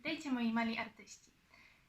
Witajcie moi mali artyści.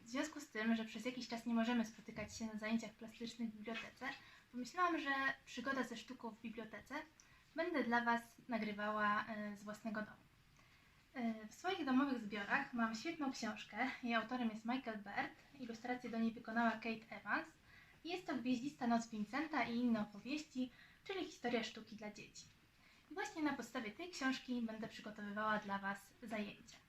W związku z tym, że przez jakiś czas nie możemy spotykać się na zajęciach plastycznych w bibliotece, pomyślałam, że przygoda ze sztuką w bibliotece będę dla Was nagrywała e, z własnego domu. E, W swoich domowych zbiorach mam świetną książkę. Jej autorem jest Michael Baird. Ilustrację do niej wykonała Kate Evans. Jest to Gwieździsta Noc Vincenta i inne opowieści, czyli historia sztuki dla dzieci. I właśnie na podstawie tej książki będę przygotowywała dla Was zajęcia.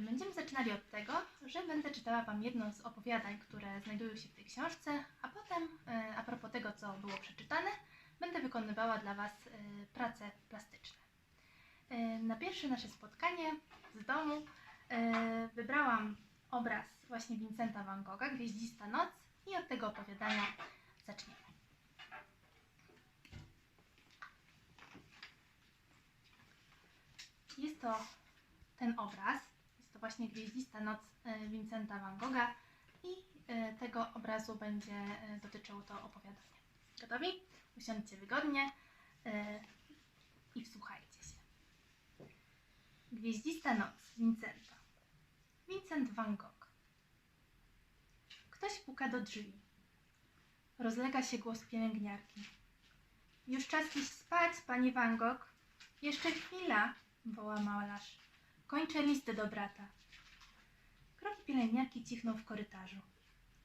Będziemy zaczynali od tego, że będę czytała Wam jedno z opowiadań, które znajdują się w tej książce, a potem, e, a propos tego, co było przeczytane, będę wykonywała dla Was e, prace plastyczne. E, Na pierwsze nasze spotkanie z domu wybrałam obraz właśnie Vincenta van Gogha, Gwieździsta Noc i od tego opowiadania zaczniemy. Jest to ten obraz, to właśnie Gwieździsta Noc e, Vincenta van Gogha i e, tego obrazu będzie e, dotyczyło to opowiadanie. Gotowi? Usiądźcie wygodnie i wsłuchajcie się. Gwieździsta Noc Vincenta. Vincent van Gogh. Ktoś puka do drzwi. Rozlega się głos pielęgniarki. Już czas iść spać, panie Van Gogh. Jeszcze chwila, woła malarz. Kończę listy do brata. Kroki pielęgniarki cichną w korytarzu.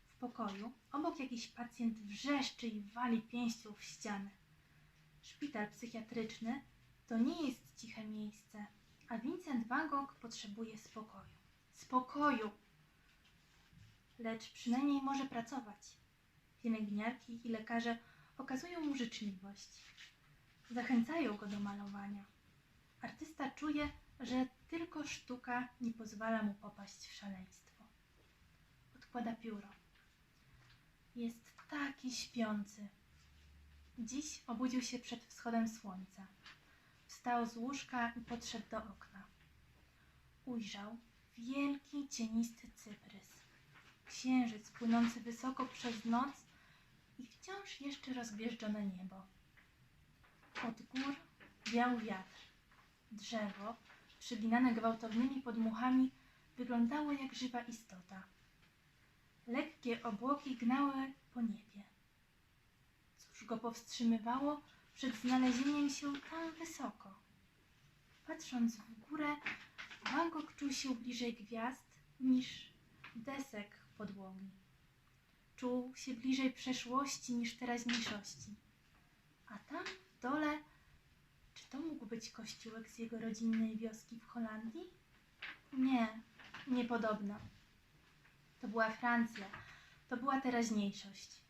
W pokoju obok jakiś pacjent wrzeszczy i wali pięścią w ścianę. Szpital psychiatryczny to nie jest ciche miejsce, a Vincent van Gogh potrzebuje spokoju. Spokoju! Lecz przynajmniej może pracować. Pielęgniarki i lekarze okazują mu życzliwość. Zachęcają go do malowania. Artysta czuje, że tylko sztuka nie pozwala mu popaść w szaleństwo. Odkłada pióro. Jest taki śpiący. Dziś obudził się przed wschodem słońca. Wstał z łóżka i podszedł do okna. Ujrzał wielki, cienisty cyprys. Księżyc płynący wysoko przez noc i wciąż jeszcze rozgwieżdżone niebo. Od gór wiał wiatr. Drzewo, przyginane gwałtownymi podmuchami, wyglądało jak żywa istota. Lekkie obłoki gnały po niebie. Cóż go powstrzymywało przed znalezieniem się tam wysoko? Patrząc w górę, Van czuł się bliżej gwiazd niż desek podłogi. Czuł się bliżej przeszłości niż teraźniejszości. A tam w dole to mógł być kościółek z jego rodzinnej wioski w Holandii? Nie, niepodobno. To była Francja, to była teraźniejszość.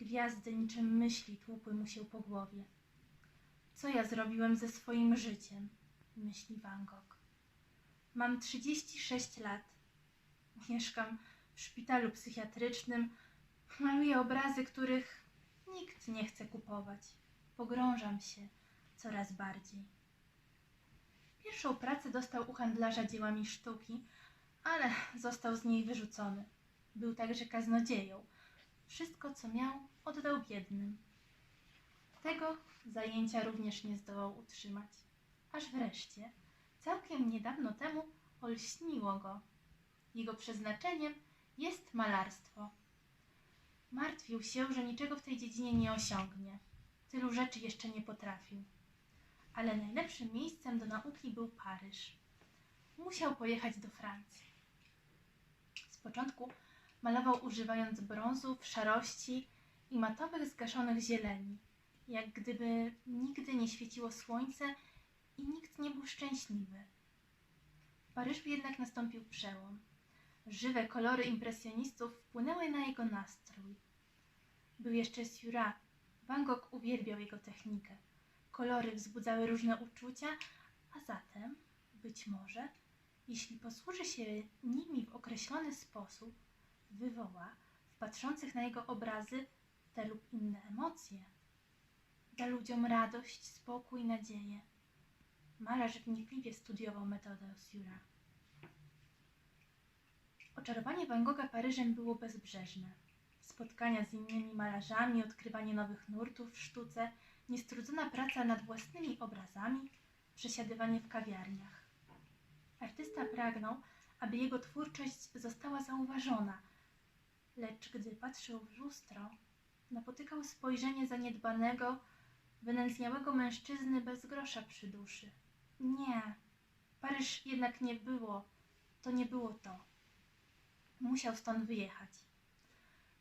Gwiazdy niczym myśli tłukły mu się po głowie. Co ja zrobiłem ze swoim życiem? myśli Van Gogh. Mam 36 lat. Mieszkam w szpitalu psychiatrycznym. Maluję obrazy, których nikt nie chce kupować. Pogrążam się coraz bardziej. Pierwszą pracę dostał u handlarza dziełami sztuki, ale został z niej wyrzucony. Był także kaznodzieją. Wszystko, co miał, oddał biednym. Tego zajęcia również nie zdołał utrzymać. Aż wreszcie, całkiem niedawno temu, olśniło go. Jego przeznaczeniem jest malarstwo. Martwił się, że niczego w tej dziedzinie nie osiągnie. Tylu rzeczy jeszcze nie potrafił ale najlepszym miejscem do nauki był Paryż. Musiał pojechać do Francji. Z początku malował używając brązów, szarości i matowych zgaszonych zieleni, jak gdyby nigdy nie świeciło słońce i nikt nie był szczęśliwy. W Paryżu jednak nastąpił przełom. Żywe kolory impresjonistów wpłynęły na jego nastrój. Był jeszcze Seurat. Van Gogh uwielbiał jego technikę. Kolory wzbudzały różne uczucia, a zatem, być może, jeśli posłuży się nimi w określony sposób, wywoła w patrzących na jego obrazy te lub inne emocje. Da ludziom radość, spokój, nadzieję. Malarz wnikliwie studiował metodę Seurat. Oczarowanie Van Gogha Paryżem było bezbrzeżne. Spotkania z innymi malarzami, odkrywanie nowych nurtów w sztuce – niestrudzona praca nad własnymi obrazami, przesiadywanie w kawiarniach. Artysta pragnął, aby jego twórczość została zauważona. Lecz gdy patrzył w lustro, napotykał spojrzenie zaniedbanego, wynędzniałego mężczyzny bez grosza przy duszy. Nie, Paryż jednak nie było, to nie było to. Musiał stąd wyjechać.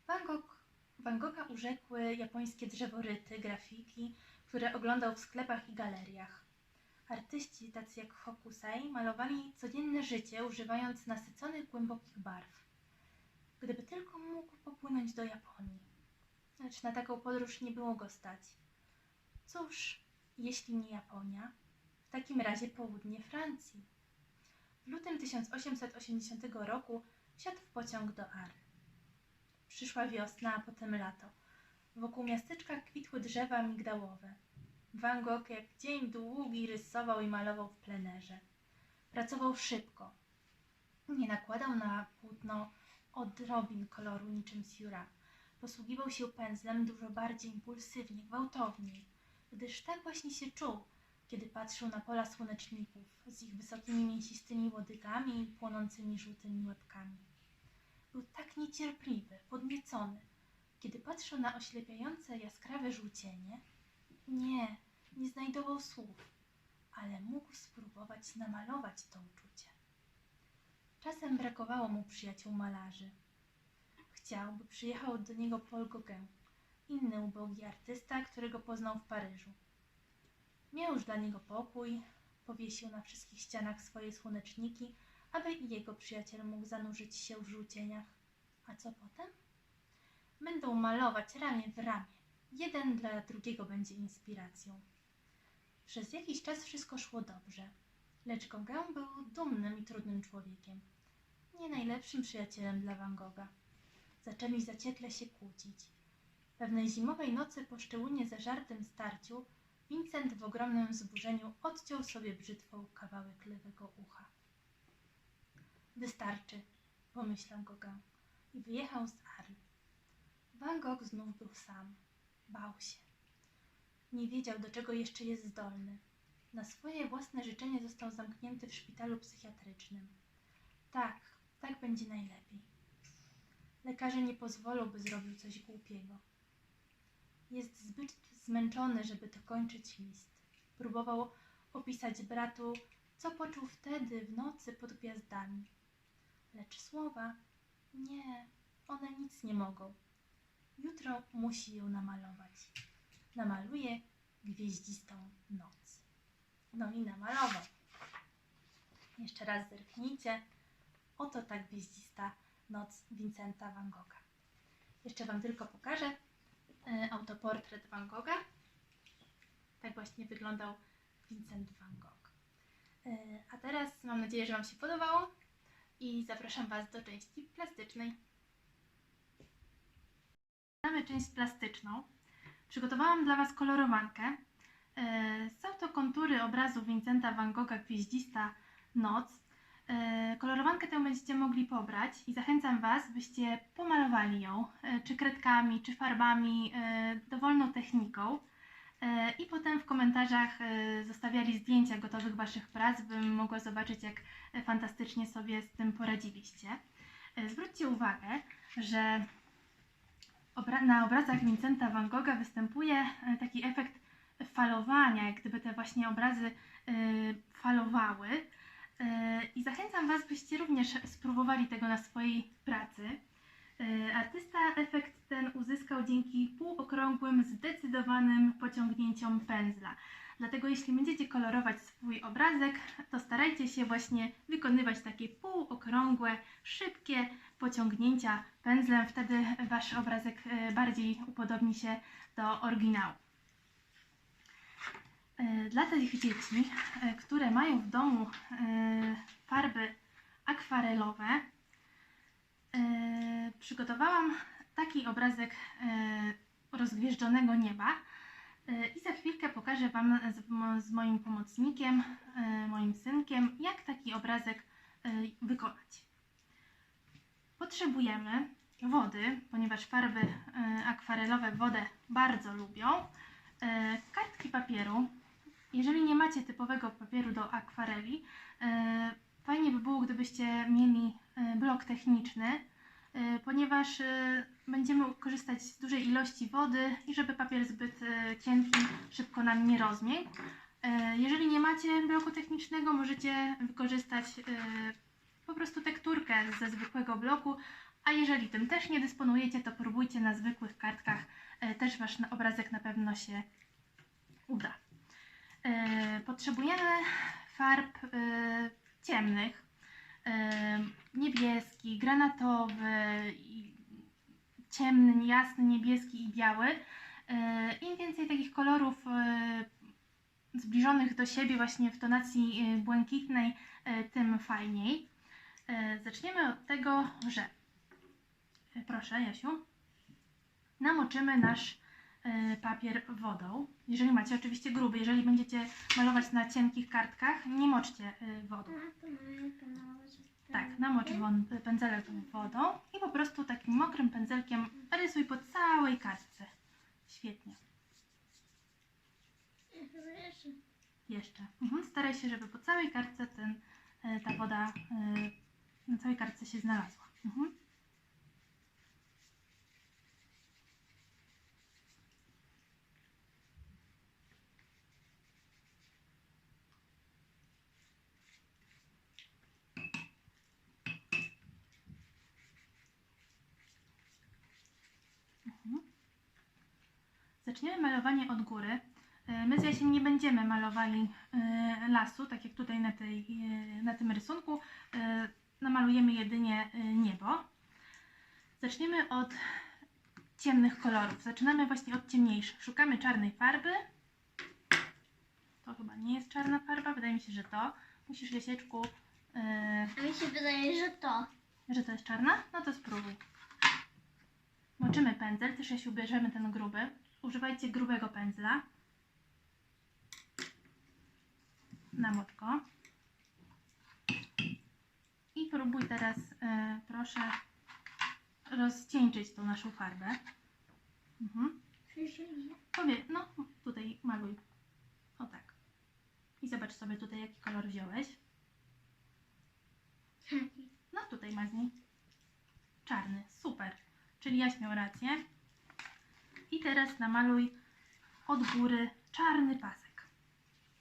Van Gogh, Van Gogha urzekły japońskie drzeworyty, grafiki, które oglądał w sklepach i galeriach. Artyści, tacy jak Hokusai, malowali codzienne życie, używając nasyconych, głębokich barw. Gdyby tylko mógł popłynąć do Japonii. Lecz na taką podróż nie było go stać. Cóż, jeśli nie Japonia, w takim razie południe Francji. W lutym 1880 roku wsiadł w pociąg do Ary. Przyszła wiosna, a potem lato. Wokół miasteczka kwitły drzewa migdałowe. Van Gogh jak dzień długi rysował i malował w plenerze. Pracował szybko. Nie nakładał na płótno odrobin koloru niczym Seurat. Posługiwał się pędzlem dużo bardziej impulsywnie, gwałtowniej, gdyż tak właśnie się czuł, kiedy patrzył na pola słoneczników z ich wysokimi mięsistymi łodygami i płonącymi żółtymi łebkami. Był tak niecierpliwy, podniecony, kiedy patrzył na oślepiające jaskrawe żółcienie. Nie, nie znajdował słów, ale mógł spróbować namalować to uczucie. Czasem brakowało mu przyjaciół malarzy. Chciał, by przyjechał do niego Paul Gauguin, inny ubogi artysta, którego poznał w Paryżu. Miał już dla niego pokój, powiesił na wszystkich ścianach swoje słoneczniki, aby i jego przyjaciel mógł zanurzyć się w żółcieniach. A co potem? Będą malować ramię w ramię. Jeden dla drugiego będzie inspiracją. Przez jakiś czas wszystko szło dobrze, lecz Gauguin był dumnym i trudnym człowiekiem. Nie najlepszym przyjacielem dla Van Gogha. Zaczęli zaciekle się kłócić. Pewnej zimowej nocy po szczególnie zażartym starciu Vincent w ogromnym wzburzeniu odciął sobie brzytwą kawałek lewego ucha. Wystarczy, pomyślał Gauguin i wyjechał z Arles. Van Gogh znów był sam. Bał się. Nie wiedział, do czego jeszcze jest zdolny. Na swoje własne życzenie został zamknięty w szpitalu psychiatrycznym. Tak, tak będzie najlepiej. Lekarze nie pozwolą, by zrobił coś głupiego. Jest zbyt zmęczony, żeby dokończyć list. Próbował opisać bratu, co poczuł wtedy w nocy pod gwiazdami. Lecz słowa, nie, one nic nie mogą. Jutro musi ją namalować. Namaluje gwieździstą noc. No i namalował. Jeszcze raz zerknijcie. Oto ta gwieździsta noc Vincenta van Gogha. Jeszcze Wam tylko pokażę e, autoportret Van Gogha. Tak właśnie wyglądał Vincent van Gogh. E, a teraz mam nadzieję, że Wam się podobało i zapraszam Was do części plastycznej. Mamy część plastyczną. Przygotowałam dla Was kolorowankę. E, Są to kontury obrazu Vincenta van Gogha Gwieździsta Noc. E, Kolorowankę tę będziecie mogli pobrać i zachęcam Was, byście pomalowali ją e, czy kredkami, czy farbami, dowolną techniką. E, I potem w komentarzach e, zostawiali zdjęcia gotowych Waszych prac, bym mogła zobaczyć, jak fantastycznie sobie z tym poradziliście. E, Zwróćcie uwagę, że na obrazach Vincenta van Gogha występuje taki efekt falowania, jak gdyby te właśnie obrazy falowały. I zachęcam Was, byście również spróbowali tego na swojej pracy. E, Artysta efekt ten uzyskał dzięki półokrągłym, zdecydowanym pociągnięciom pędzla. Dlatego jeśli będziecie kolorować swój obrazek, to starajcie się właśnie wykonywać takie półokrągłe, szybkie pociągnięcia pędzlem. Wtedy Wasz obrazek e, bardziej upodobni się do oryginału. E, Dla tych dzieci, które mają w domu farby akwarelowe, e, przygotowałam taki obrazek e, rozgwieżdżonego nieba e, i za chwilkę pokażę Wam z, mo- z moim pomocnikiem, moim synkiem, jak taki obrazek wykonać. Potrzebujemy wody, ponieważ farby akwarelowe wodę bardzo lubią, kartki papieru. Jeżeli nie macie typowego papieru do akwareli, fajnie by było, gdybyście mieli blok techniczny, e, ponieważ e, będziemy korzystać z dużej ilości wody i żeby papier zbyt e, cienki szybko nam nie rozmiękł. E, Jeżeli nie macie bloku technicznego, możecie wykorzystać e, po prostu tekturkę ze zwykłego bloku, a jeżeli tym też nie dysponujecie, to próbujcie na zwykłych kartkach, e, też Wasz obrazek na pewno się uda. E, Potrzebujemy farb e, ciemnych, e, niebieski, granatowy, ciemny, jasny, niebieski i biały. E, Im więcej takich kolorów e, zbliżonych do siebie właśnie w tonacji e, błękitnej, tym fajniej. Zaczniemy od tego, że proszę Jasiu, namoczymy nasz papier wodą. Jeżeli macie oczywiście gruby, jeżeli będziecie malować na cienkich kartkach, nie moczcie e, wodą. Tak, namocz won, pędzelek wodą i po prostu takim mokrym pędzelkiem rysuj po całej kartce. Świetnie. Jeszcze. Mhm. Staraj się, żeby po całej kartce ten, e, ta woda e, na całej kartce się znalazła. Mhm. Zaczniemy malowanie od góry. E, My z Jasiem nie będziemy malowali e, lasu, tak jak tutaj na, tej, e, na tym rysunku. Namalujemy jedynie niebo. Zaczniemy od ciemnych kolorów. Zaczynamy właśnie od ciemniejszych. Szukamy czarnej farby. To chyba nie jest czarna farba, wydaje mi się, że to. Musisz, Jasieczku, e, A mi się wydaje, że to. że to jest czarna? No to spróbuj. Moczymy pędzel, też jeśli ubierzemy ten gruby. Używajcie grubego pędzla. Namocz go. I próbuj teraz, e, proszę, rozcieńczyć tą naszą farbę. Mhm. Powie, no tutaj maluj. O tak. I zobacz sobie tutaj, jaki kolor wziąłeś. No tutaj masz niej. Czarny, super. Czyli Jaś miał rację. I teraz namaluj od góry czarny pasek.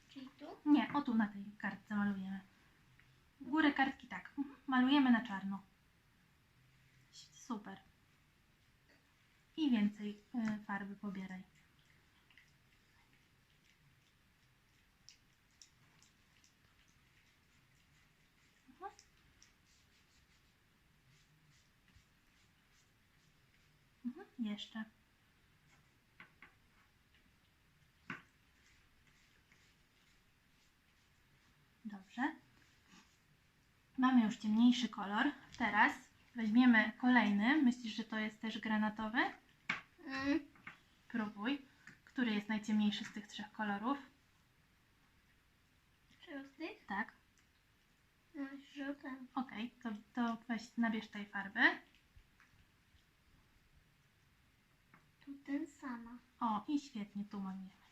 Czyli tu? Nie, o tu na tej kartce malujemy. Górę kartki tak. Mhm. Malujemy na czarno. Super. I więcej y, farby pobieraj. Mhm. Mhm. Jeszcze. Dobrze. Mamy już ciemniejszy kolor. Teraz weźmiemy kolejny. Myślisz, że to jest też granatowy? Mm. Próbuj. Który jest najciemniejszy z tych trzech kolorów? Tych? Tak. No, żółte. Ok, to, to weź, nabierz tej farby. Tu ten sama. O, i świetnie, tu malujemy.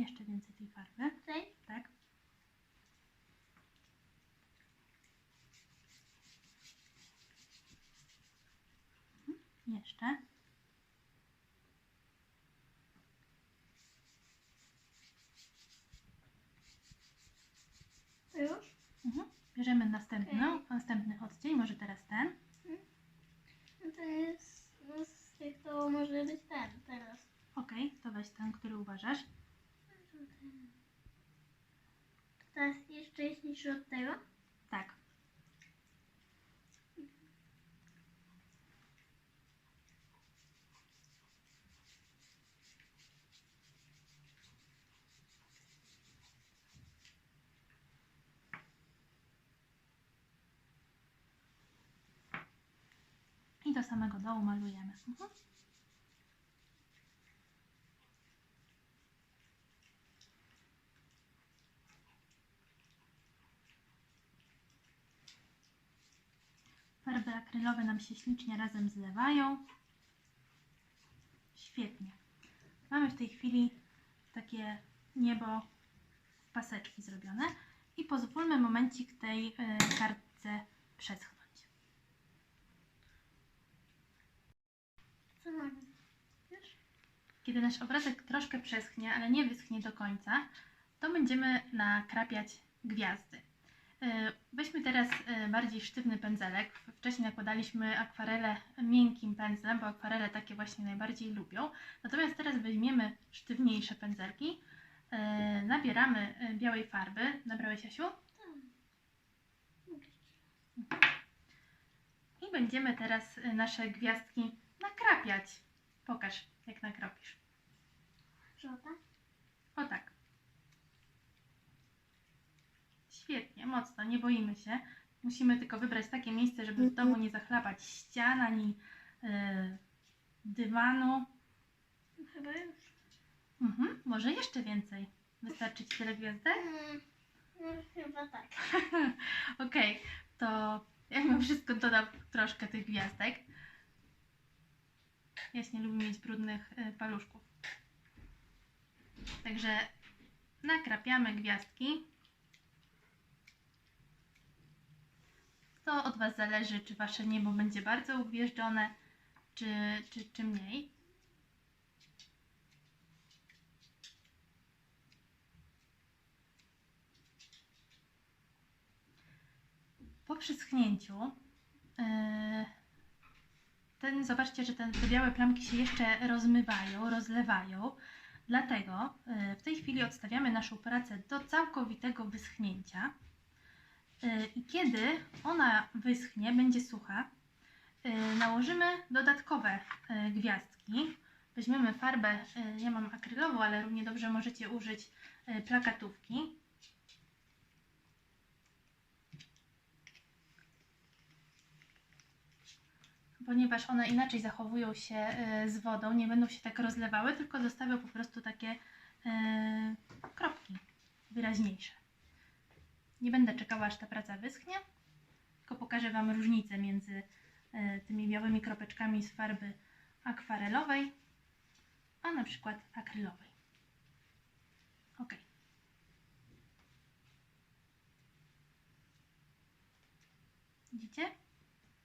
Jeszcze więcej tej farby. Tutaj? Tak. Mhm, Jeszcze. To już? Mhm. Bierzemy następny, Okej. następny odcień, może teraz ten. No to jest... No z tych to może być ten teraz. Ok, to weź ten, który uważasz. To teraz jeszcze jaśniejszy od tego? Tak. I do samego dołu malujemy. Mhm. Farby akrylowe nam się ślicznie razem zlewają. Świetnie. Mamy w tej chwili takie niebo w paseczki zrobione. I pozwólmy momencik tej y, kartce przeschnąć. Co mam? Wiesz? Kiedy nasz obrazek troszkę przeschnie, ale nie wyschnie do końca, to będziemy nakrapiać gwiazdy. Y, Weźmy teraz y, bardziej sztywny pędzelek. Wcześniej nakładaliśmy akwarele miękkim pędzlem, bo akwarele takie właśnie najbardziej lubią. Natomiast teraz weźmiemy sztywniejsze pędzelki, y, nabieramy białej farby. Nabrałeś, Asiu? I będziemy teraz nasze gwiazdki nakrapiać. Pokaż, jak nakropisz. Żółta? O tak. Świetnie, mocno, nie boimy się. Musimy tylko wybrać takie miejsce, żeby w domu nie zachlapać ścian ani y, dywanu. Chyba już. Mhm, może jeszcze więcej. Wystarczy Ci tyle gwiazdek? Mm, no, chyba tak. Okej, to ja mimo wszystko dodam troszkę tych gwiazdek. Jaśnie lubię mieć brudnych y, paluszków. Także nakrapiamy gwiazdki. To od Was zależy, czy Wasze niebo będzie bardzo ugwieżdżone, czy, czy, czy mniej. Po przyschnięciu yy, ten, zobaczcie, że ten, te białe plamki się jeszcze rozmywają, rozlewają. Dlatego yy, w tej chwili odstawiamy naszą pracę do całkowitego wyschnięcia. Yy, I kiedy ona wyschnie, będzie sucha, yy, nałożymy dodatkowe yy, gwiazdki. Weźmiemy farbę, ja mam akrylową, ale równie dobrze możecie użyć plakatówki. ponieważ one inaczej zachowują się e, z wodą, nie będą się tak rozlewały, tylko zostawią po prostu takie e, kropki wyraźniejsze. Nie będę czekała, aż ta praca wyschnie, tylko pokażę Wam różnicę między e, tymi białymi kropeczkami z farby akwarelowej, a na przykład akrylowej. Ok. Widzicie?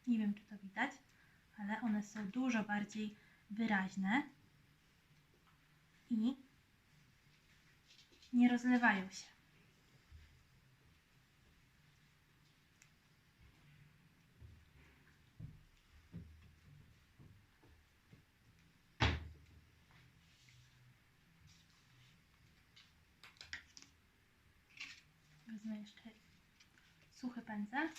Nie wiem, czy to widać ale one są dużo bardziej wyraźne i nie rozlewają się. Wezmę jeszcze pędzel.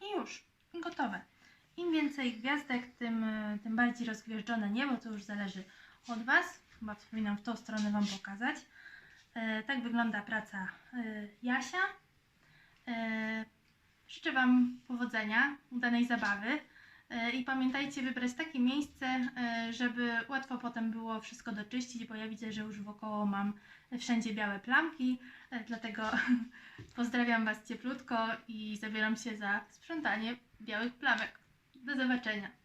I już, gotowe. Im więcej gwiazdek, tym, e, tym bardziej rozgwieżdżone niebo, to już zależy od Was. Chyba powinnam w tą stronę Wam pokazać. E, tak wygląda praca e, Jasia. E, życzę Wam powodzenia, udanej zabawy. E, I pamiętajcie wybrać takie miejsce, e, żeby łatwo potem było wszystko doczyścić, bo ja widzę, że już wokoło mam wszędzie białe plamki, e, dlatego pozdrawiam Was cieplutko i zabieram się za sprzątanie białych plamek. Do zobaczenia.